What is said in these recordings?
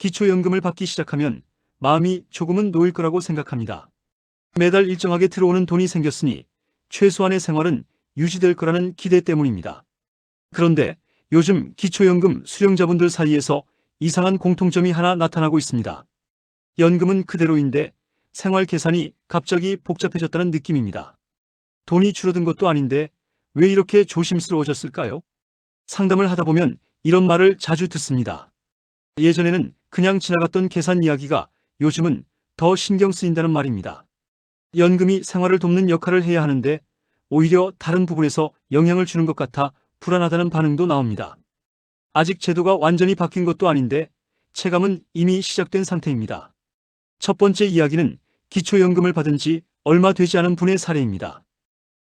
기초연금을 받기 시작하면 마음이 조금은 놓일 거라고 생각합니다. 매달 일정하게 들어오는 돈이 생겼으니 최소한의 생활은 유지될 거라는 기대 때문입니다. 그런데 요즘 기초연금 수령자분들 사이에서 이상한 공통점이 하나 나타나고 있습니다. 연금은 그대로인데 생활 계산이 갑자기 복잡해졌다는 느낌입니다. 돈이 줄어든 것도 아닌데 왜 이렇게 조심스러워졌을까요? 상담을 하다 보면 이런 말을 자주 듣습니다. 예전에는 그냥 지나갔던 계산 이야기가 요즘은 더 신경 쓰인다는 말입니다. 연금이 생활을 돕는 역할을 해야 하는데 오히려 다른 부분에서 영향을 주는 것 같아 불안하다는 반응도 나옵니다. 아직 제도가 완전히 바뀐 것도 아닌데 체감은 이미 시작된 상태입니다. 첫 번째 이야기는 기초연금을 받은 지 얼마 되지 않은 분의 사례입니다.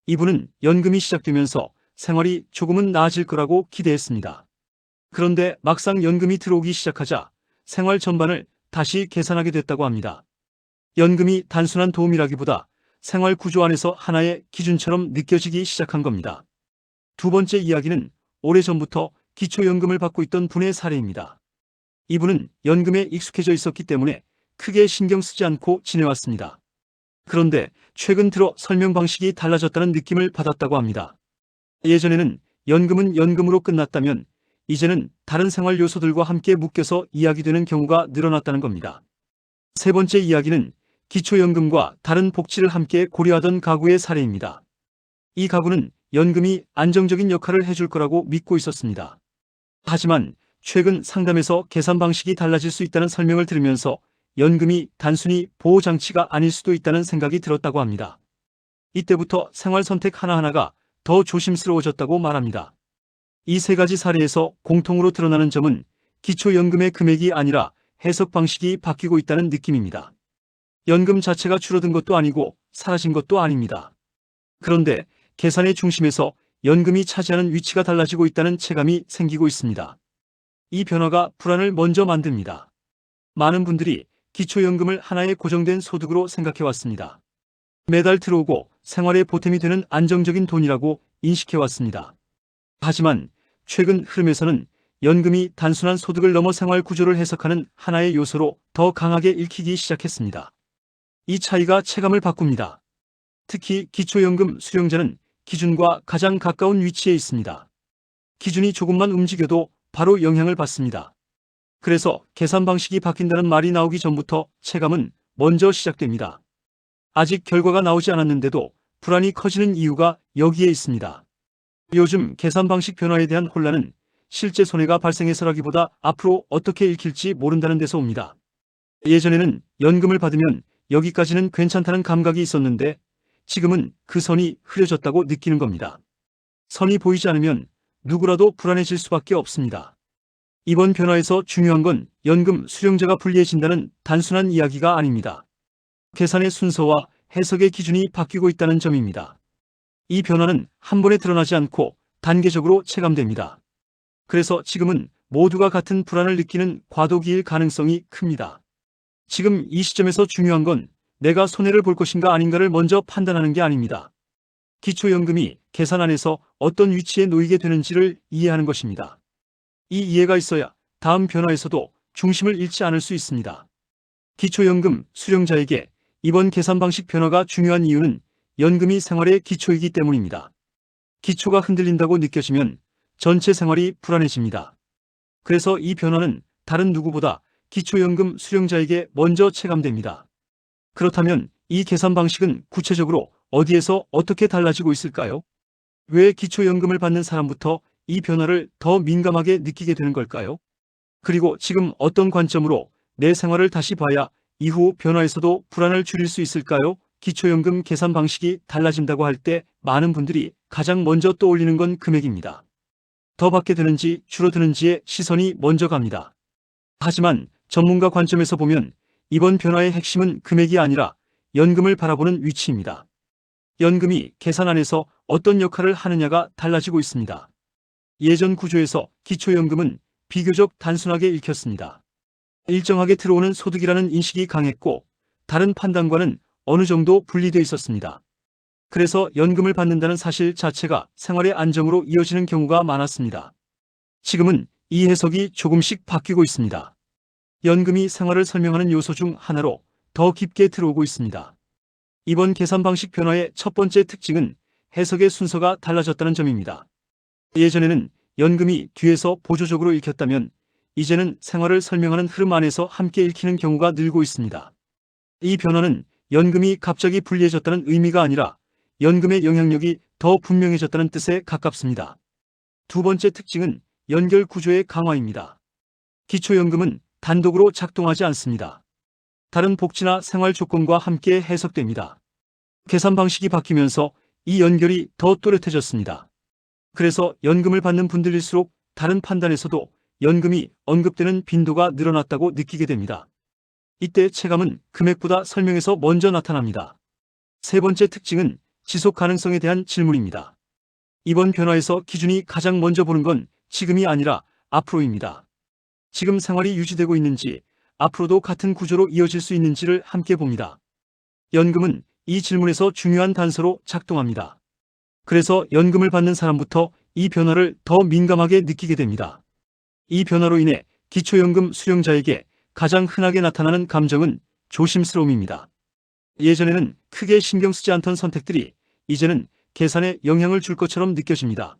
이분은 연금이 시작되면서 생활이 조금은 나아질 거라고 기대했습니다. 그런데 막상 연금이 들어오기 시작하자 생활 전반을 다시 계산하게 됐다고 합니다. 연금이 단순한 도움이라기보다 생활 구조 안에서 하나의 기준처럼 느껴지기 시작한 겁니다. 두 번째 이야기는 오래전부터 기초연금을 받고 있던 분의 사례입니다. 이분은 연금에 익숙해져 있었기 때문에 크게 신경 쓰지 않고 지내왔습니다. 그런데 최근 들어 설명 방식이 달라졌다는 느낌을 받았다고 합니다. 예전에는 연금은 연금으로 끝났다면 이제는 다른 생활 요소들과 함께 묶여서 이야기되는 경우가 늘어났다는 겁니다. 세 번째 이야기는 기초연금과 다른 복지를 함께 고려하던 가구의 사례입니다. 이 가구는 연금이 안정적인 역할을 해줄 거라고 믿고 있었습니다. 하지만 최근 상담에서 계산 방식이 달라질 수 있다는 설명을 들으면서 연금이 단순히 보호장치가 아닐 수도 있다는 생각이 들었다고 합니다. 이때부터 생활 선택 하나하나가 더 조심스러워졌다고 말합니다. 이 세 가지 사례에서 공통으로 드러나는 점은 기초연금의 금액이 아니라 해석 방식이 바뀌고 있다는 느낌입니다. 연금 자체가 줄어든 것도 아니고 사라진 것도 아닙니다. 그런데 계산의 중심에서 연금이 차지하는 위치가 달라지고 있다는 체감이 생기고 있습니다. 이 변화가 불안을 먼저 만듭니다. 많은 분들이 기초연금을 하나의 고정된 소득으로 생각해왔습니다. 매달 들어오고 생활에 보탬이 되는 안정적인 돈이라고 인식해왔습니다. 하지만 최근 흐름에서는 연금이 단순한 소득을 넘어 생활 구조를 해석하는 하나의 요소로 더 강하게 읽히기 시작했습니다. 이 차이가 체감을 바꿉니다. 특히 기초연금 수령자는 기준과 가장 가까운 위치에 있습니다. 기준이 조금만 움직여도 바로 영향을 받습니다. 그래서 계산 방식이 바뀐다는 말이 나오기 전부터 체감은 먼저 시작됩니다. 아직 결과가 나오지 않았는데도 불안이 커지는 이유가 여기에 있습니다. 요즘 계산 방식 변화에 대한 혼란은 실제 손해가 발생해서라기보다 앞으로 어떻게 읽힐지 모른다는 데서 옵니다. 예전에는 연금을 받으면 여기까지는 괜찮다는 감각이 있었는데 지금은 그 선이 흐려졌다고 느끼는 겁니다. 선이 보이지 않으면 누구라도 불안해질 수밖에 없습니다. 이번 변화에서 중요한 건 연금 수령자가 불리해진다는 단순한 이야기가 아닙니다. 계산의 순서와 해석의 기준이 바뀌고 있다는 점입니다. 이 변화는 한 번에 드러나지 않고 단계적으로 체감됩니다. 그래서 지금은 모두가 같은 불안을 느끼는 과도기일 가능성이 큽니다. 지금 이 시점에서 중요한 건 내가 손해를 볼 것인가 아닌가를 먼저 판단하는 게 아닙니다. 기초연금이 계산 안에서 어떤 위치에 놓이게 되는지를 이해하는 것입니다. 이 이해가 있어야 다음 변화에서도 중심을 잃지 않을 수 있습니다. 기초연금 수령자에게 이번 계산 방식 변화가 중요한 이유는 연금이 생활의 기초이기 때문입니다. 기초가 흔들린다고 느껴지면 전체 생활이 불안해집니다. 그래서 이 변화는 다른 누구보다 기초연금 수령자에게 먼저 체감됩니다. 그렇다면 이 계산 방식은 구체적으로 어디에서 어떻게 달라지고 있을까요? 왜 기초연금을 받는 사람부터 이 변화를 더 민감하게 느끼게 되는 걸까요? 그리고 지금 어떤 관점으로 내 생활을 다시 봐야 이후 변화에서도 불안을 줄일 수 있을까요? 기초연금 계산 방식이 달라진다고 할 때 많은 분들이 가장 먼저 떠올리는 건 금액입니다. 더 받게 되는지 줄어드는지에 시선이 먼저 갑니다. 하지만 전문가 관점에서 보면 이번 변화의 핵심은 금액이 아니라 연금을 바라보는 위치입니다. 연금이 계산 안에서 어떤 역할을 하느냐가 달라지고 있습니다. 예전 구조에서 기초연금은 비교적 단순하게 읽혔습니다. 일정하게 들어오는 소득이라는 인식이 강했고 다른 판단과는 어느 정도 분리되어 있었습니다. 그래서 연금을 받는다는 사실 자체가 생활의 안정으로 이어지는 경우가 많았습니다. 지금은 이 해석이 조금씩 바뀌고 있습니다. 연금이 생활을 설명하는 요소 중 하나로 더 깊게 들어오고 있습니다. 이번 계산 방식 변화의 첫 번째 특징은 해석의 순서가 달라졌다는 점입니다. 예전에는 연금이 뒤에서 보조적으로 읽혔다면 이제는 생활을 설명하는 흐름 안에서 함께 읽히는 경우가 늘고 있습니다. 이 변화는 연금이 갑자기 불리해졌다는 의미가 아니라 연금의 영향력이 더 분명해졌다는 뜻에 가깝습니다. 두 번째 특징은 연결 구조의 강화입니다. 기초연금은 단독으로 작동하지 않습니다. 다른 복지나 생활 조건과 함께 해석됩니다. 계산 방식이 바뀌면서 이 연결이 더 또렷해졌습니다. 그래서 연금을 받는 분들일수록 다른 판단에서도 연금이 언급되는 빈도가 늘어났다고 느끼게 됩니다. 이때 체감은 금액보다 설명에서 먼저 나타납니다. 세 번째 특징은 지속 가능성에 대한 질문입니다. 이번 변화에서 기준이 가장 먼저 보는 건 지금이 아니라 앞으로입니다. 지금 생활이 유지되고 있는지 앞으로도 같은 구조로 이어질 수 있는지를 함께 봅니다. 연금은 이 질문에서 중요한 단서로 작동합니다. 그래서 연금을 받는 사람부터 이 변화를 더 민감하게 느끼게 됩니다. 이 변화로 인해 기초연금 수령자에게 가장 흔하게 나타나는 감정은 조심스러움입니다. 예전에는 크게 신경 쓰지 않던 선택들이 이제는 계산에 영향을 줄 것처럼 느껴집니다.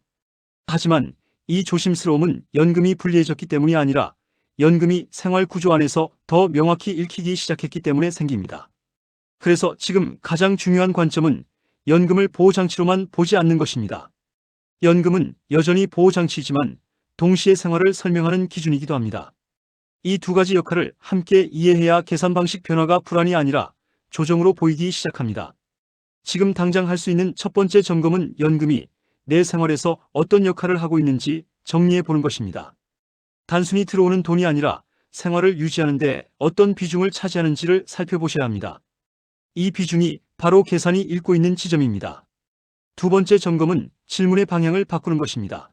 하지만 이 조심스러움은 연금이 불리해졌기 때문이 아니라 연금이 생활 구조 안에서 더 명확히 읽히기 시작했기 때문에 생깁니다. 그래서 지금 가장 중요한 관점은 연금을 보호장치로만 보지 않는 것입니다. 연금은 여전히 보호장치이지만 동시에 생활을 설명하는 기준이기도 합니다. 이 두 가지 역할을 함께 이해해야 계산 방식 변화가 불안이 아니라 조정으로 보이기 시작합니다. 지금 당장 할 수 있는 첫 번째 점검은 연금이 내 생활에서 어떤 역할을 하고 있는지 정리해 보는 것입니다. 단순히 들어오는 돈이 아니라 생활을 유지하는데 어떤 비중을 차지하는지를 살펴보셔야 합니다. 이 비중이 바로 계산이 읽고 있는 지점입니다. 두 번째 점검은 질문의 방향을 바꾸는 것입니다.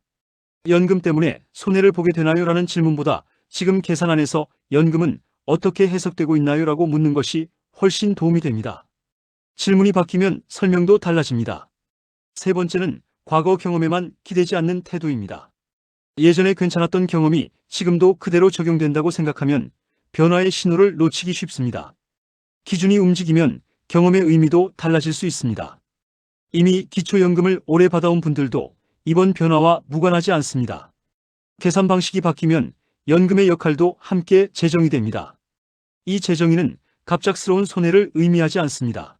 연금 때문에 손해를 보게 되나요? 라는 질문보다 지금 계산 안에서 연금은 어떻게 해석되고 있나요? 라고 묻는 것이 훨씬 도움이 됩니다. 질문이 바뀌면 설명도 달라집니다. 세 번째는 과거 경험에만 기대지 않는 태도입니다. 예전에 괜찮았던 경험이 지금도 그대로 적용된다고 생각하면 변화의 신호를 놓치기 쉽습니다. 기준이 움직이면 경험의 의미도 달라질 수 있습니다. 이미 기초연금을 오래 받아온 분들도 이번 변화와 무관하지 않습니다. 계산 방식이 바뀌면 연금의 역할도 함께 재정이 됩니다. 이 재정의는 갑작스러운 손해를 의미하지 않습니다.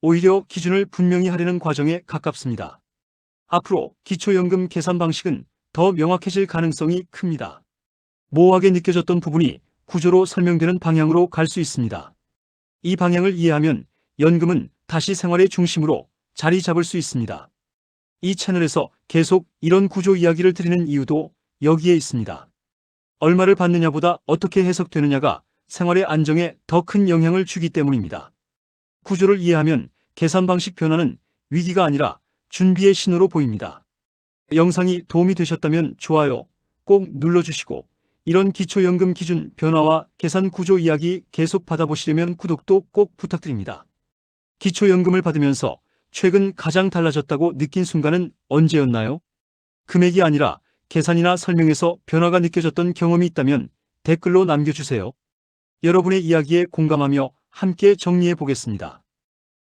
오히려 기준을 분명히 하려는 과정에 가깝습니다. 앞으로 기초연금 계산 방식은 더 명확해질 가능성이 큽니다. 모호하게 느껴졌던 부분이 구조로 설명되는 방향으로 갈 수 있습니다. 이 방향을 이해하면 연금은 다시 생활의 중심으로 자리 잡을 수 있습니다. 이 채널에서 계속 이런 구조 이야기를 드리는 이유도 여기에 있습니다. 얼마를 받느냐보다 어떻게 해석되느냐가 생활의 안정에 더 큰 영향을 주기 때문입니다. 구조를 이해하면 계산 방식 변화는 위기가 아니라 준비의 신호로 보입니다. 영상이 도움이 되셨다면 좋아요 꼭 눌러주시고 이런 기초연금 기준 변화와 계산 구조 이야기 계속 받아보시려면 구독도 꼭 부탁드립니다. 기초연금을 받으면서 최근 가장 달라졌다고 느낀 순간은 언제였나요? 금액이 아니라 계산이나 설명에서 변화가 느껴졌던 경험이 있다면 댓글로 남겨주세요. 여러분의 이야기에 공감하며 함께 정리해 보겠습니다.